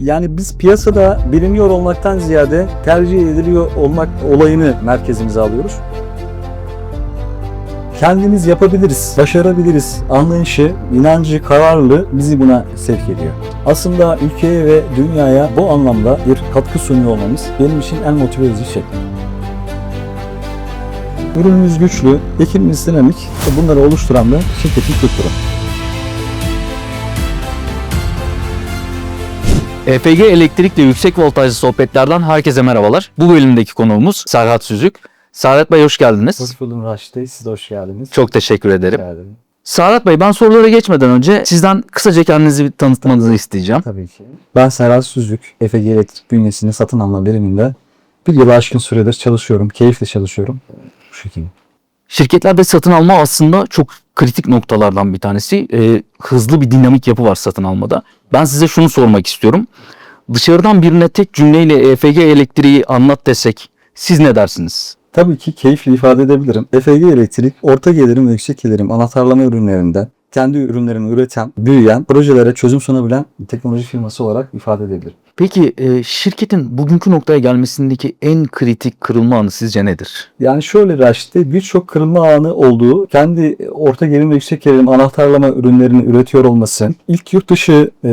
Yani biz piyasada biliniyor olmaktan ziyade tercih ediliyor olmak olayını merkezimize alıyoruz. Kendimiz yapabiliriz, başarabiliriz anlayışı, inancı, kararlılığı bizi buna sevk ediyor. Aslında ülkeye ve dünyaya bu anlamda bir katkı sunuyor olmamız benim için en motive edici şey. Ürünümüz güçlü, ekibimiz dinamik, bunları oluşturan da şirketin kültürü. EFG elektrikli yüksek voltajlı sohbetlerden herkese merhabalar. Bu bölümdeki konuğumuz Serhat Süzük. Serhat Bey hoş geldiniz. Hoş buldum Raşit Bey, siz de hoş geldiniz. Çok teşekkür ederim. Hoş. Serhat Bey ben sorulara geçmeden önce sizden kısaca kendinizi bir tanıtmanızı isteyeceğim. Tabii ki. Ben Serhat Süzük, EFG Elektrik bünyesinde satın alma biriminde bir yıl aşkın süredir çalışıyorum. Keyifle çalışıyorum. Bu şekilde. Şirketlerde satın alma aslında çok kritik noktalardan bir tanesi. Ee, hızlı bir dinamik yapı var satın almada. Ben size şunu sormak istiyorum. Dışarıdan birine tek cümleyle EFG elektriği anlat desek siz ne dersiniz? Tabii ki keyifli ifade edebilirim. EFG Elektrik, orta gelirim ve yüksek gelirim anahtarlama ürünlerinde kendi ürünlerini üreten, büyüyen, projelere çözüm sunabilen teknoloji firması olarak ifade edebilirim. Peki e, şirketin bugünkü noktaya gelmesindeki en kritik kırılma anı sizce nedir? Yani şöyle Raşit'te birçok kırılma anı olduğu, kendi orta gerilim ve yüksek gerilim anahtarlama ürünlerini üretiyor olması, ilk yurt dışı e,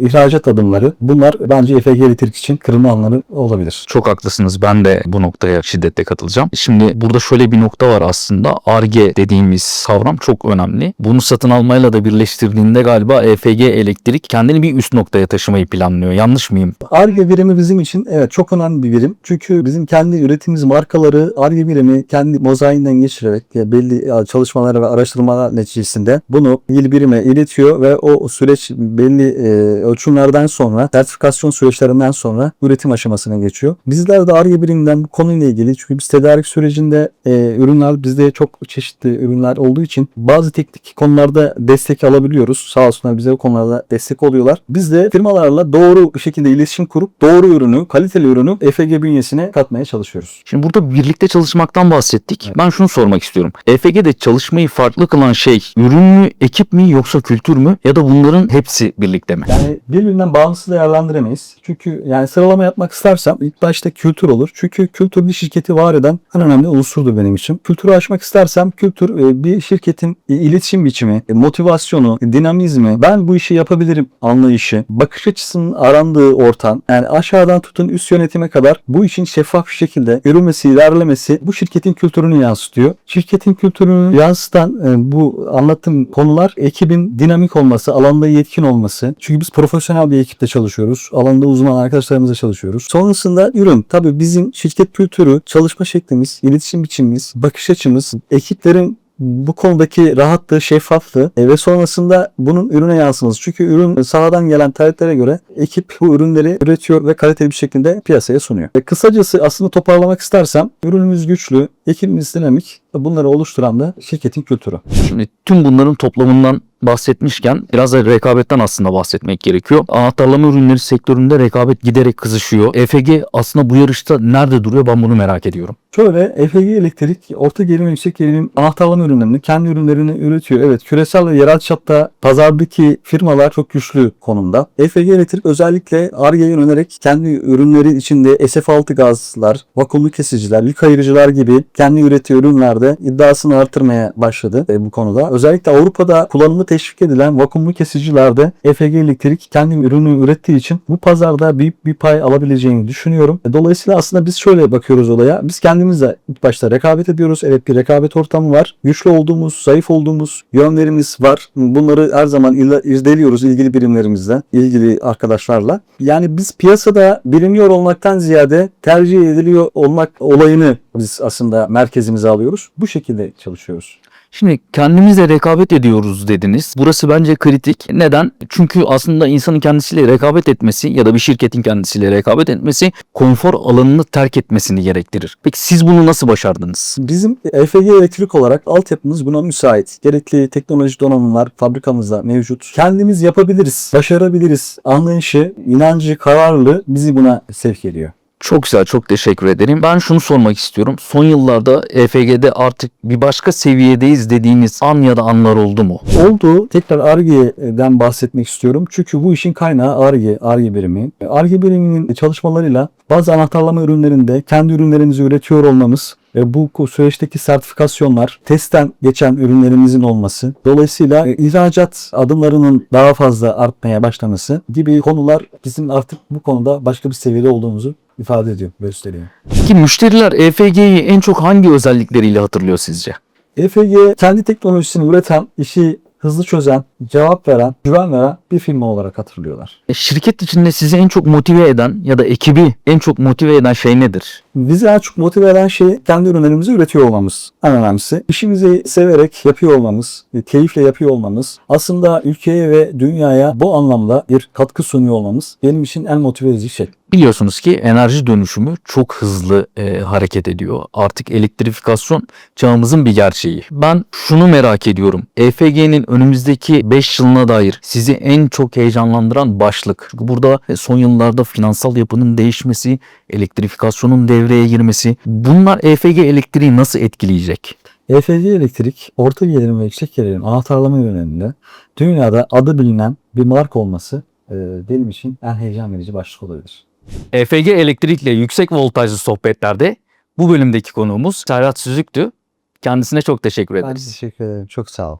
ihracat adımları bunlar bence EFG Elektrik için kırılma anları olabilir. Çok haklısınız. Ben de bu noktaya şiddetle katılacağım. Şimdi burada şöyle bir nokta var aslında. ARGE dediğimiz kavram çok önemli. Bunu satın almayla da birleştirdiğinde galiba EFG elektrik kendini bir üst noktaya taşımayı planlıyor. Yanlış mıyım? ARGE birimi bizim için evet çok önemli bir birim. Çünkü bizim kendi üretimimiz markaları ARGE birimi kendi mozaiğinden geçirerek belli çalışmalar ve araştırmalar neticesinde bunu il birime iletiyor ve o süreç belli e, ölçümlerden sonra sertifikasyon süreçlerinden sonra üretim aşamasına geçiyor. Bizler de ARGE biriminden bu konuyla ilgili çünkü biz tedarik sürecinde e, ürünler bizde çok çeşitli ürünler olduğu için bazı teknik konularda destek alabiliyoruz. Sağ olsunlar bize o konularda destek oluyorlar. Biz de firmalarla doğru bir şekilde iletişim kurup doğru ürünü, kaliteli ürünü EFG bünyesine katmaya çalışıyoruz. Şimdi burada birlikte çalışmaktan bahsettik. Ben şunu sormak istiyorum. EFG'de çalışmayı farklı kılan şey ürün mü, ekip mi yoksa kültür mü ya da bunların hepsi birlikte mi? Yani birbirinden bağımsız değerlendiremeyiz. Çünkü yani sıralama yapmak istersem ilk başta kültür olur. Çünkü kültür bir şirketi var eden en önemli unsurdur benim için. Kültürü aşmak istersem kültür e, bir şirketin e, iletişim biçimi, e, motivasyonu, dinamizmi, ben bu işi yapabilirim anlayışı, bakış açısının arandığı ortam, yani aşağıdan tutun üst yönetime kadar bu işin şeffaf bir şekilde yürümesi, ilerlemesi bu şirketin kültürünü yansıtıyor. Şirketin kültürünü yansıtan e, bu anlattığım konular ekibin dinamik olması, alanda yetkin olması. Çünkü biz profesyonel bir ekiple çalışıyoruz. Alanda uzman arkadaşlarımızla çalışıyoruz. Sonrasında ürün. Tabii bizim şirket kültürü, çalışma şeklimiz, iletişim biçimimiz, bakış açımız, ekiplerin bu konudaki rahatlığı, şeffaflığı e, ve sonrasında bunun ürüne yansıması. Çünkü ürün sahadan gelen taleplere göre ekip bu ürünleri üretiyor ve kaliteli bir şekilde piyasaya sunuyor. E, kısacası aslında toparlamak istersem ürünümüz güçlü, ekibimiz dinamik, bunları oluşturan da şirketin kültürü. Şimdi tüm bunların toplamından bahsetmişken biraz da rekabetten aslında bahsetmek gerekiyor. Anahtarlama ürünleri sektöründe rekabet giderek kızışıyor. EFG aslında bu yarışta nerede duruyor ben bunu merak ediyorum. Şöyle EFG Elektrik orta gerilim yüksek gerilim anahtarlama ürünlerini kendi ürünlerini üretiyor. Evet küresel ve yerel çapta pazardaki firmalar çok güçlü konumda. EFG Elektrik özellikle ARGE'ye yönelerek kendi ürünleri içinde SF6 gazlar, vakumlu kesiciler, yük ayırıcılar gibi kendi ürettiği ürünlerde iddiasını artırmaya başladı e, bu konuda. Özellikle Avrupa'da kullanımı teşvik edilen vakumlu kesicilerde EFG Elektrik kendi ürünü ürettiği için bu pazarda büyük bir pay alabileceğini düşünüyorum. E, Dolayısıyla aslında biz şöyle bakıyoruz olaya. Biz kendimizle ilk başta rekabet ediyoruz. Evet bir rekabet ortamı var. Güçlü olduğumuz, zayıf olduğumuz yönlerimiz var. Bunları her zaman irdeliyoruz ilgili birimlerimizle, ilgili arkadaşlarla. Yani biz piyasada biliniyor olmaktan ziyade tercih ediliyor olmak olayını biz aslında merkezimize alıyoruz. Bu şekilde çalışıyoruz. Şimdi kendimizle rekabet ediyoruz dediniz. Burası bence kritik. Neden? Çünkü aslında insanın kendisiyle rekabet etmesi ya da bir şirketin kendisiyle rekabet etmesi konfor alanını terk etmesini gerektirir. Peki siz bunu nasıl başardınız? Bizim EFG elektrik olarak altyapımız buna müsait. Gerekli teknoloji donanımlar fabrikamızda mevcut. Kendimiz yapabiliriz, başarabiliriz anlayışı, inancı, kararlılığı bizi buna sevk ediyor. Çok güzel, çok teşekkür ederim. Ben şunu sormak istiyorum. Son yıllarda EFG'de artık bir başka seviyedeyiz dediğiniz an ya da anlar oldu mu? Oldu. Tekrar ARGE'den bahsetmek istiyorum. Çünkü bu işin kaynağı ARGE, ARGE birimi. ARGE biriminin çalışmalarıyla bazı anahtarlama ürünlerinde kendi ürünlerimizi üretiyor olmamız, bu süreçteki sertifikasyonlar, testten geçen ürünlerimizin olması, dolayısıyla e, ihracat adımlarının daha fazla artmaya başlaması gibi konular bizim artık bu konuda başka bir seviyede olduğumuzu ifade ediyor, gösteriyor. Peki müşteriler EFG'yi en çok hangi özellikleriyle hatırlıyor sizce? EFG kendi teknolojisini üreten, işi hızlı çözen, cevap veren, güven veren bir firma olarak hatırlıyorlar. E, Şirket içinde sizi en çok motive eden ya da ekibi en çok motive eden şey nedir? Bizi en çok motive eden şey kendi ürünlerimizi üretiyor olmamız. En önemlisi. İşimizi severek yapıyor olmamız, e, keyifle yapıyor olmamız. Aslında ülkeye ve dünyaya bu anlamda bir katkı sunuyor olmamız benim için en motive edici şey. Biliyorsunuz ki enerji dönüşümü çok hızlı e, hareket ediyor. Artık elektrifikasyon çağımızın bir gerçeği. Ben şunu merak ediyorum. EFG'nin önümüzdeki 5 yılına dair sizi en çok heyecanlandıran başlık. Çünkü burada e, son yıllarda finansal yapının değişmesi, elektrifikasyonun devreye girmesi. Bunlar EFG elektriği nasıl etkileyecek? EFG elektrik, orta gelirim ve yüksek gelirim anahtarlama yöneliminde dünyada adı bilinen bir marka olması e, benim için en heyecan verici başlık olabilir. EFG elektrikle yüksek voltajlı sohbetlerde bu bölümdeki konuğumuz Serhat Süzük'tü. Kendisine çok teşekkür Ben ederiz. teşekkür ederim. Çok sağ ol.